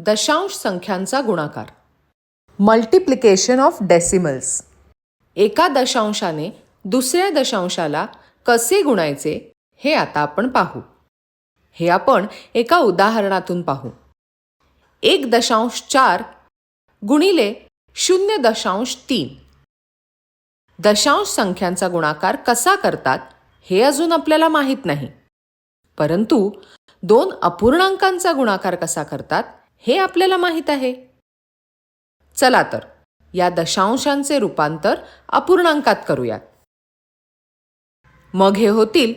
दशांश संख्यांचा गुणाकार. Multiplication of decimals. एका दशांशाने दुसऱ्या दशांशाला कसे गुणायचे हे आता आपण पाहू. हे आपण एका उदाहरणातून पाहू. एक दशांश चार गुणिले शून्य दशांश तीन. दशांश संख्यांचा गुणाकार कसा करतात हे अजून आपल्याला माहीत नाही. परंतु दोन अपूर्णांकांचा गुणाकार कसा करतात हे आपल्याला माहीत आहे. चला तर या दशांशांचे रूपांतर अपूर्णांकात करूयात. मग हे होतील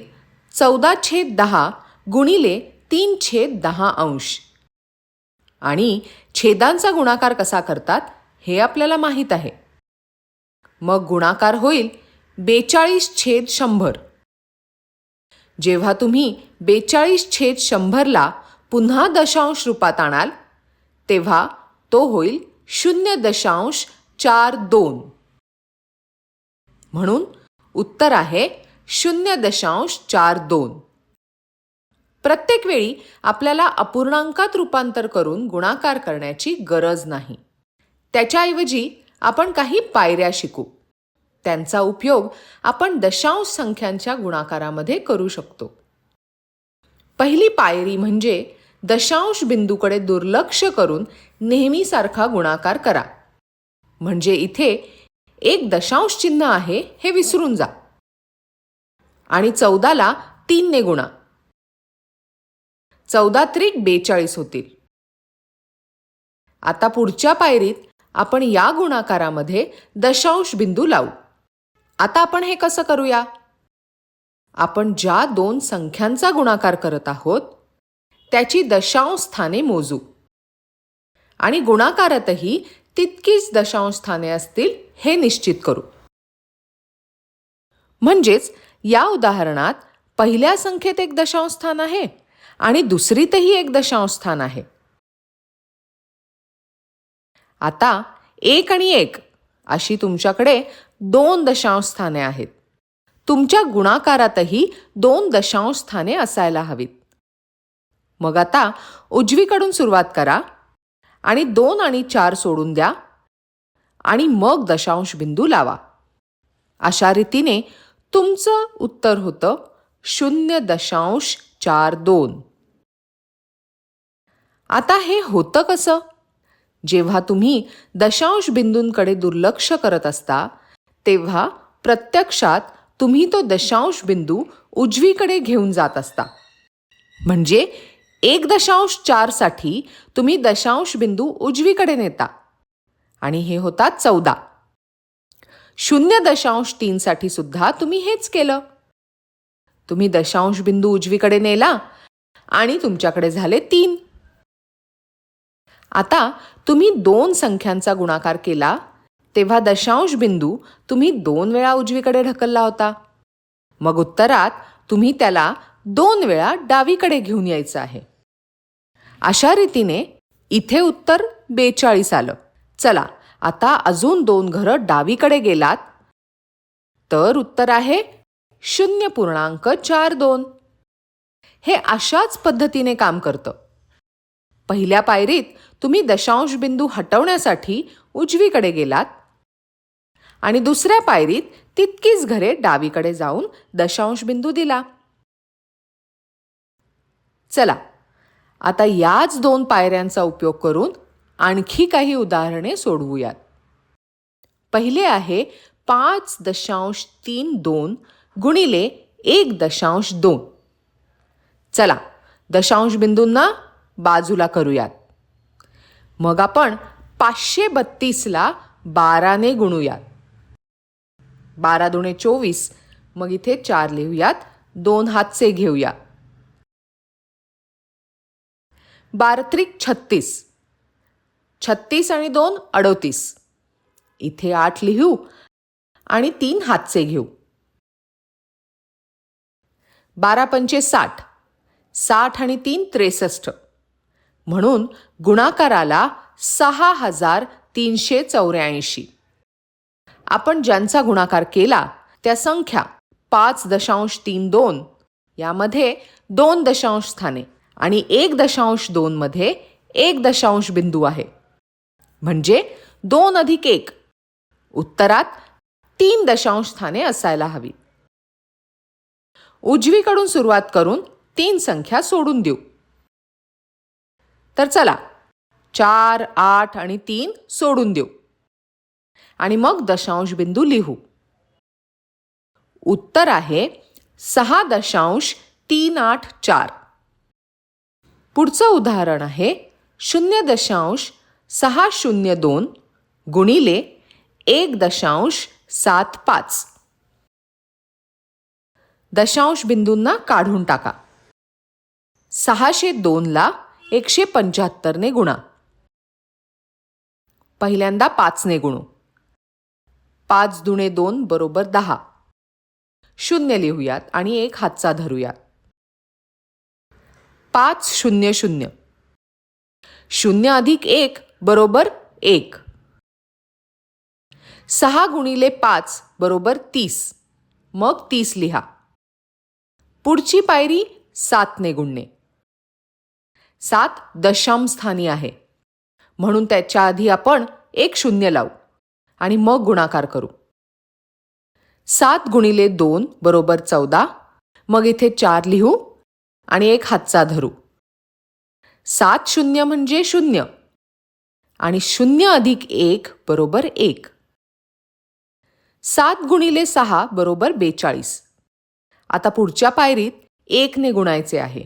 चौदा छेद दहा गुणिले तीन छेद दहा अंश. आणि छेदांचा गुणाकार कसा करतात हे आपल्याला माहीत आहे. मग गुणाकार होईल बेचाळीस छेद शंभर. जेव्हा तुम्ही बेचाळीस छेद शंभरला पुन्हा दशांश रूपात आणाल तेव्हा तो होईल शून्य दशांश चार दोन. म्हणून उत्तर आहे शून्य दशांश चार दोन. प्रत्येक वेळी आपल्याला अपूर्णांकात रूपांतर करून गुणाकार करण्याची गरज नाही. त्याच्याऐवजी आपण काही पायऱ्या शिकू. त्यांचा उपयोग आपण दशांश संख्यांच्या गुणाकारामध्ये करू शकतो. पहिली पायरी म्हणजे दशांश बिंदूकडे दुर्लक्ष करून नेहमीसारखा गुणाकार करा. म्हणजे इथे एक दशांश चिन्ह आहे हे विसरून जा. आणि चौदाला तीनने गुणा. चौदा त्रिक बेचाळीस होतील. आता पुढच्या पायरीत आपण या गुणाकारामध्ये दशांश बिंदू लावू. आता आपण हे कसं करूया? आपण ज्या दोन संख्यांचा गुणाकार करत आहोत त्याची दशांश स्थाने मोजू. आणि गुणाकारातही तितकीच दशांश स्थाने असतील हे निश्चित करू. म्हणजेच या उदाहरणात पहिल्या संख्येत एक दशांश स्थान आहे आणि दुसरीतही एक दशांश स्थान आहे. आता एक आणि एक अशी तुमच्याकडे दोन दशांश स्थाने आहेत. तुमच्या गुणाकारातही दोन दशांश स्थाने असायला हवीत. मग आता उजवीकडून सुरुवात करा आणि दोन आणि चार सोडून द्या आणि मग दशांश बिंदू लावा. अशा रीतीने तुमचं उत्तर होतं शून्य दशांश चार दोन. आता हे होतं कसं? जेव्हा तुम्ही दशांश बिंदूंकडे दुर्लक्ष करत असता तेव्हा प्रत्यक्षात तुम्ही तो दशांश बिंदू उजवीकडे घेऊन जात असता. म्हणजे एक दशांश चारसाठी तुम्ही दशांश बिंदू उजवीकडे नेता. आणि हे होतात चौदा. शून्य दशांश तीनसाठी सुद्धा तुम्ही हेच केलं. तुम्ही दशांश बिंदू उजवीकडे नेला आणि तुमच्याकडे झाले तीन. आता तुम्ही दोन संख्यांचा गुणाकार केला तेव्हा दशांश बिंदू तुम्ही दोन वेळा उजवीकडे ढकलला होता. मग उत्तरात तुम्ही त्याला दोन वेळा डावीकडे घेऊन यायचं आहे. अशा रीतीने इथे उत्तर बेचाळीस आलं. चला आता अजून दोन घरं डावीकडे गेलात. तर उत्तर आहे शून्य पूर्णांक चार दोन. हे अशाच पद्धतीने काम करतं. पहिल्या पायरीत तुम्ही दशांश बिंदू हटवण्यासाठी उजवीकडे गेलात. आणि दुसऱ्या पायरीत तितकीच घरे डावीकडे जाऊन दशांश बिंदू दिला. चला आता याच दोन पायऱ्यांचा उपयोग करून आणखी काही उदाहरणे सोडवूयात. पहिले आहे पाच दशांश तीन दोन गुणिले एक दशांश दोन. चला दशांश बिंदूंना बाजूला करूयात. मग आपण पाचशे बत्तीसला बाराने गुणूयात. बारा दुणे चोवीस मग इथे चार लिहूयात दोन हातचे घेऊया बारत्रिक छत्तीस. छत्तीस आणि दोन अडोतीस. इथे आठ लिहू आणि तीन हातचे घेऊ. बारा पंचे साठ. साठ आणि तीन त्रेसष्ट. म्हणून गुणाकाराला सहा हजार तीनशे चौऱ्याऐंशी. आपण ज्यांचा गुणाकार केला त्या संख्या पाच दशांश तीन दोन यामध्ये दोन दशांश स्थाने. आणि एक दशांश दोनमध्ये एक दशांश बिंदू आहे. म्हणजे दोन अधिक एक. उत्तरात तीन दशांश स्थाने असायला हवी. उजवीकडून सुरुवात करून तीन संख्या सोडून देऊ. तर चला चार आठ आणि तीन सोडून देऊ. आणि मग दशांश बिंदू लिहू. उत्तर आहे सहा दशांश तीन आठ चार. पुढचं उदाहरण आहे शून्य दशांश सहा शून्य दोन गुणिले एक दशांश सात पाच दशांश बिंदूंना काढून टाका. सहाशे दोनला एकशे पंच्याहत्तरने गुणा. पहिल्यांदा पाचने गुणू. पाच दुणे दोन बरोबर दहा. शून्य लिहूयात आणि एक हातचा धरूयात. पाच शून्य शून्य. शून्य अधिक एक बरोबर एक. सहा गुणिले पाच बरोबर तीस. मग तीस लिहा. पुढची पायरी सातने गुणणे. सात दशाम स्थानी आहे. म्हणून त्याच्या आधी आपण एक शून्य लावू आणि मग गुणाकार करू. सात गुणिले दोन बरोबर चौदा. मग इथे चार लिहू. आणि एक हातचा धरू. सात शून्य म्हणजे शून्य. आणि शून्य अधिक एक बरोबर एक. सात गुणिले सहा बरोबर बेचाळीस. आता पुढच्या पायरीत एकने गुणायचे आहे.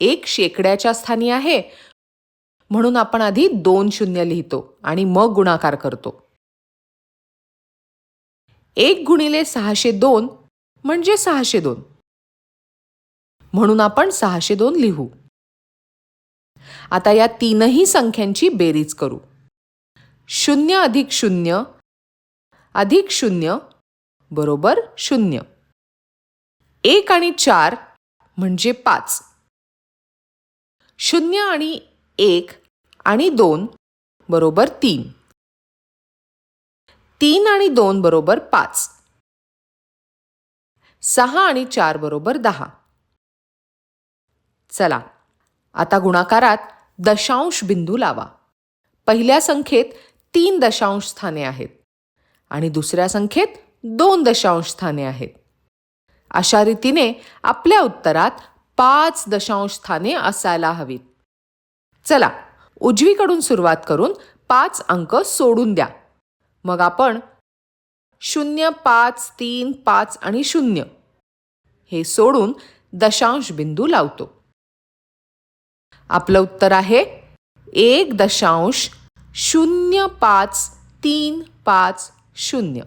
एक शेकड्याच्या स्थानी आहे. म्हणून आपण आधी दोन शून्य लिहितो आणि मग गुणाकार करतो. एक गुणिले सहाशे दोन म्हणजे सहाशे दोन. म्हणून आपण सहाशे दोन लिहू. आता या तीनही संख्यांची बेरीज करू. शून्य अधिक शून्य अधिक शून्य बरोबर शून्य. एक आणि चार म्हणजे पाच. शून्य आणि एक आणि दोन बरोबर तीन. तीन आणि दोन बरोबर पाच. सहा आणि चार बरोबर दहा. चला. आता गुणाकारात दशांश बिंदू लावा. पहिल्या संख्येत तीन दशांश स्थाने आहेत आणि दुसऱ्या संख्येत दोन दशांश स्थाने आहेत. अशा रीतीने आपल्या उत्तरात पाच दशांश स्थाने असायला हवीत. चला उजवीकडून सुरुवात करून पाच अंक सोडून द्या. मग आपण शून्य पाच तीन पाच आणि शून्य हे सोडून दशांश बिंदू लावतो. आपलं उत्तर आहे एक दशांश शून्य पाच तीन पाच शून्य.